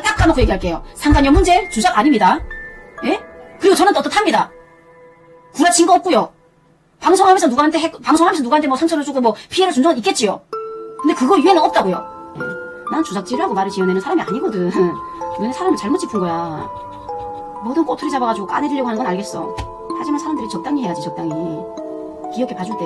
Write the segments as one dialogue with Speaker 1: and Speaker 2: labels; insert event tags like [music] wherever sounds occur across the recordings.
Speaker 1: 제가 딱 까놓고 얘기할게요. 상관녀 문제 주작 아닙니다. 예? 그리고 저는 떳떳합니다. 구라친 거 없고요. 방송하면서 누구한테 핵- 방송하면서 누구한테 뭐 상처를 주고 뭐 피해를 준 적은 있겠지요. 근데 그거 이외에는 없다고요. 예. 난 주작질하고 말을 지어내는 사람이 아니거든. [laughs] 너네 사람을 잘못 짚은 거야. 모든 꼬투리 잡아가지고 까내리려고 하는 건 알겠어. 하지만 사람들이 적당히 해야지 적당히. 기억해 봐줄 때.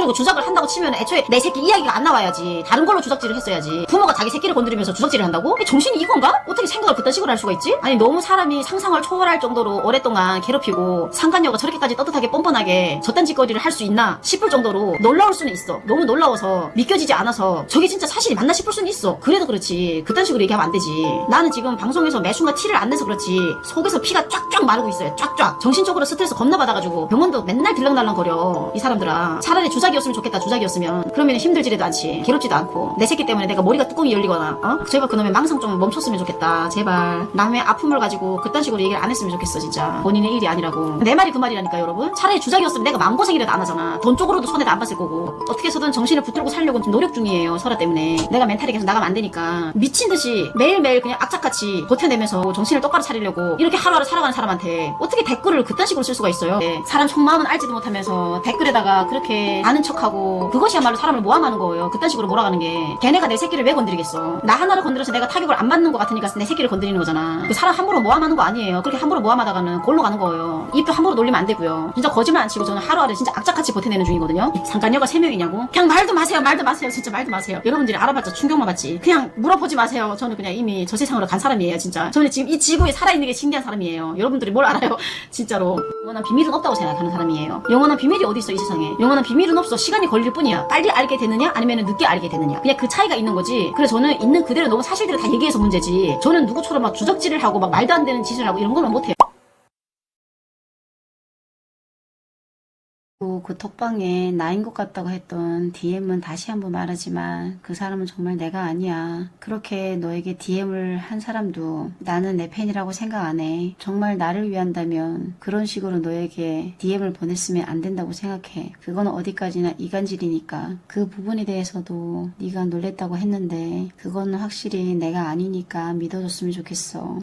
Speaker 1: 그리고 주작을 한다고 치면 애초에 내 새끼 이야기가 안 나와야지. 다른 걸로 주작질을 했어야지. 부모가 자기 새끼를 건드리면서 주작질을 한다고? 정신이 이건가? 어떻게 생각을 그딴 식으로 할 수가 있지? 아니 너무 사람이 상상을 초월할 정도로 오랫동안 괴롭히고 상간녀가 저렇게까지 떳떳하게 뻔뻔하게 저딴 짓거리를 할 수 있나 싶을 정도로 놀라울 수는 있어. 너무 놀라워서 믿겨지지 않아서 저게 진짜 사실이 맞나 싶을 수는 있어. 그래도 그렇지. 그딴 식으로 얘기하면 안 되지. 나는 지금 방송에서 매 순간 티를 안 내서 그렇지 속에서 피가 쫙쫙 마르고 있어요. 쫙쫙. 정신적으로 스트레스 겁나 받아가지고 병원도 맨날 들락날락 거려 이 사람들아. 차라리 주 작이었으면 좋겠다 주작이었으면. 그러면 힘들지도 않지. 괴롭지도 않고. 내 새끼 때문에 내가 머리가 뚜껑이 열리거나 어? 제발 그놈의 망상 좀 멈췄으면 좋겠다. 제발. 남의 아픔을 가지고 그딴 식으로 얘기를 안 했으면 좋겠어 진짜. 본인의 일이 아니라고. 내 말이 그 말이라니까 여러분. 차라리 주작이었으면 내가 마음고생이라도 안 하잖아. 돈 쪽으로도 손에도 안 봤을 거고. 어떻게 해서든 정신을 붙들고 살려고 좀 노력 중이에요 설아 때문에. 내가 멘탈이 계속 나가면 안 되니까. 미친 듯이 매일매일 그냥 악착같이 버텨내면서 정신을 똑바로 차리려고 이렇게 하루하루 살아가는 사람한테 어떻게 댓글을 그딴 식으로 쓸 수가 있어요? 네, 사람 속마음은 알지도 못하면서 댓글에다가 그렇게 아는 척하고 그것이야말로 사람을 모함하는 거예요. 그딴 식으로 몰아가는 게. 걔네가 내 새끼를 왜 건드리겠어? 나 하나를 건드려서 내가 타격을 안 받는 것 같으니까 내 새끼를 건드리는 거잖아. 그 사람 함부로 모함하는 거 아니에요. 그렇게 함부로 모함하다가는 골로 가는 거예요. 입도 함부로 놀리면 안 되고요. 진짜 거짓말 안 치고 저는 하루하루 진짜 악착같이 버텨내는 중이거든요. 상간녀가 3명이냐고? 그냥 말도 마세요. 말도 마세요. 진짜 말도 마세요. 여러분들이 알아봤자 충격만 받지. 그냥 물어보지 마세요. 저는 그냥 이미 저 세상으로 간 사람이에요 진짜. 저는 지금 이 지구에 살아있는 게 신기한 사람이에요. 여러분들이 뭘 알아요? [laughs] 진짜로. 영원한 비밀은 없다고 생각하는 사람이에요. 영원한 비밀이 어디 있어 이 세상에? 영원한 비밀은 없어 시간이 걸릴 뿐이야. 빨리 알게 되느냐? 아니면 늦게 알게 되느냐? 그냥 그 차이가 있는 거지. 그래서 저는 있는 그대로 너무 사실대로 다 얘기해서 문제지. 저는 누구처럼 막 주적질을 하고 막 말도 안 되는 짓을 하고 이런 거는 못해요 그, 그 톡방에 나인 것 같다고 했던 DM은 다시 한번 말하지만 그 사람은 정말 내가 아니야. 그렇게 너에게 DM을 한 사람도 나는 내 팬이라고 생각 안 해. 정말 나를 위한다면 그런 식으로 너에게 DM을 보냈으면 안 된다고 생각해. 그거는 어디까지나 이간질이니까 그 부분에 대해서도 네가 놀랬다고 했는데 그거는 확실히 내가 아니니까 믿어줬으면 좋겠어.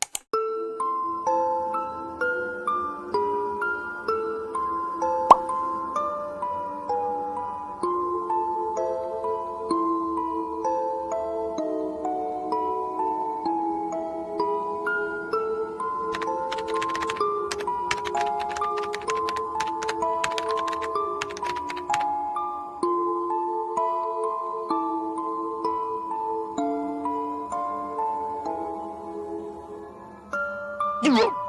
Speaker 2: You